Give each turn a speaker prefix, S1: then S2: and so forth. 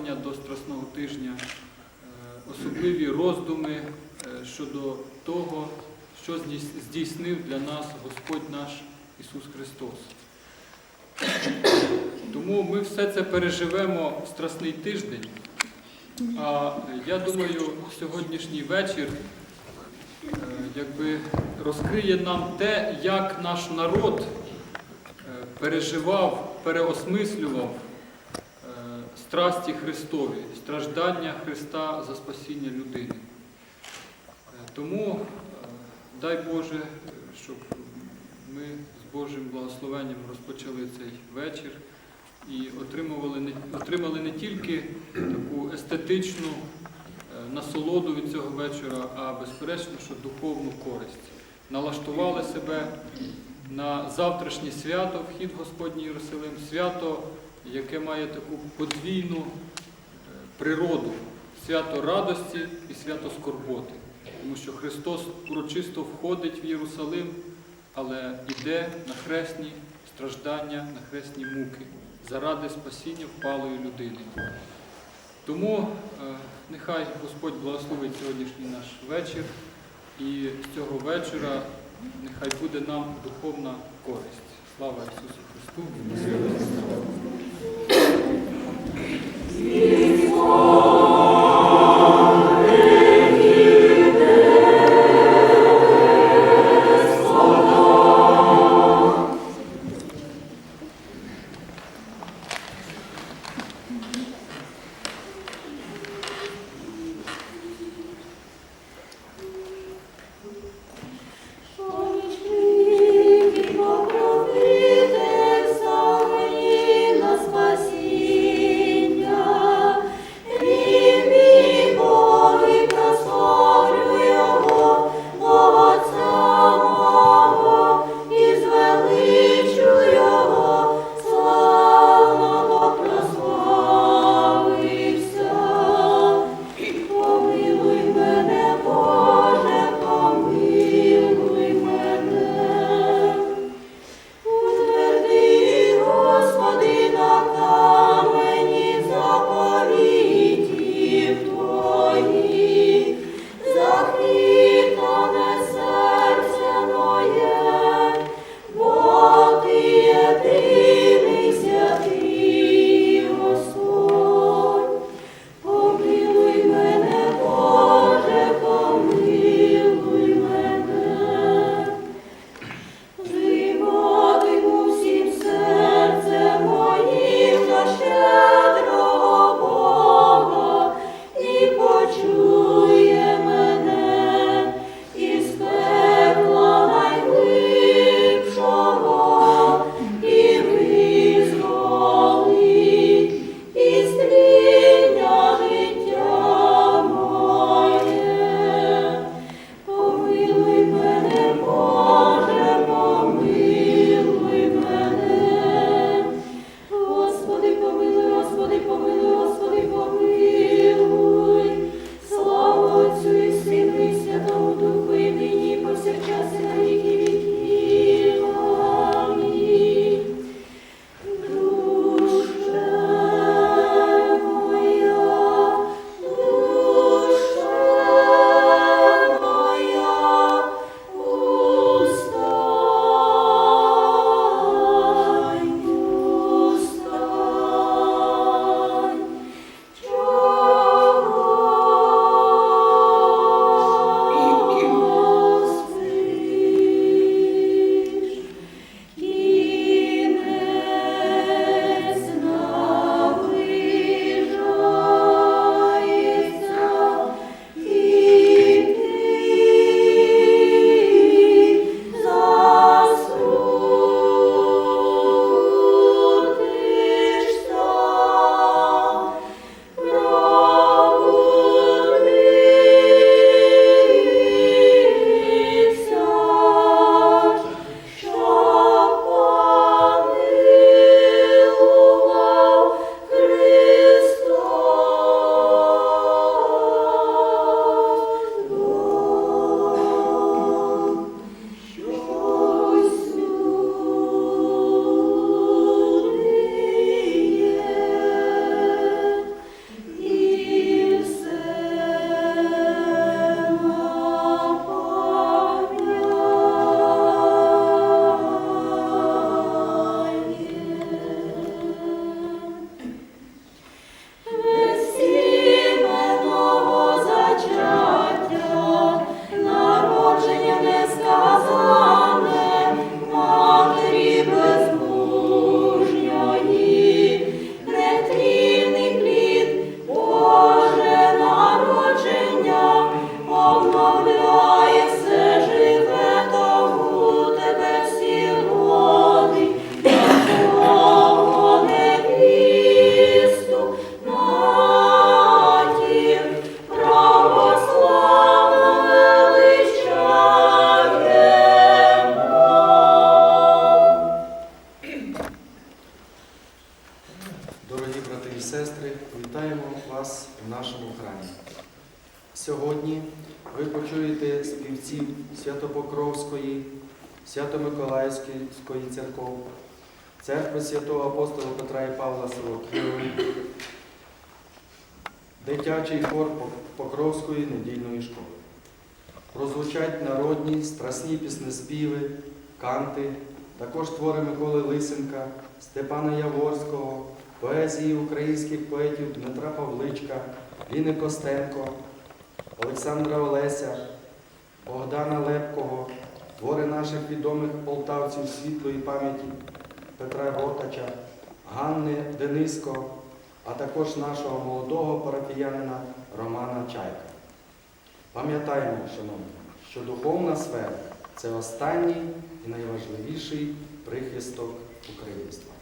S1: ставлення до Страсного тижня, е, особливі роздуми е, щодо того, що здійснив для нас Господь наш Ісус Христос. Тому ми все це переживемо в Страсний тиждень. А я думаю, сьогоднішній вечір е, якби розкриє нам те, як наш народ переживав, переосмислював страсті Христові, страждання Христа за спасіння людини. Е, Тому е, дай Боже, щоб ми з Божим благословенням розпочали цей вечір і отримували отримали не тільки таку естетичну е, насолоду від цього вечора, а безперечно, що духовну користь. Налаштували себе на завтрашнє свято, вхід Господній Єрусалим, свято, яке має таку подвійну е, природу, свято радості і свято скорботи. Тому що Христос урочисто входить в Єрусалим, але йде на хресні страждання, на хресні муки заради спасіння впалої людини. Тому е, нехай Господь благословить сьогоднішній наш вечір, і з цього вечора нехай буде нам духовна користь. Слава Ісусу Христу!
S2: Співців Святопокровської, Свято-Миколаївської церков, церкви святого апостола Петра і Павла село дитячий хор Покровської недільної школи. Прозвучать народні страсні піснеспіви, канти, також твори Миколи Лисенка, Степана Яворського, поезії українських поетів Дмитра Павличка, Ліни Костенко, Олександра Олеся, Богдана Лепкого, твори наших відомих полтавців світлої пам'яті Петра Ротача, Ганни Дениско, а також нашого молодого парафіянина Романа Чайка. Пам'ятаємо, шановні, що духовна сфера це останній і найважливіший прихисток українства.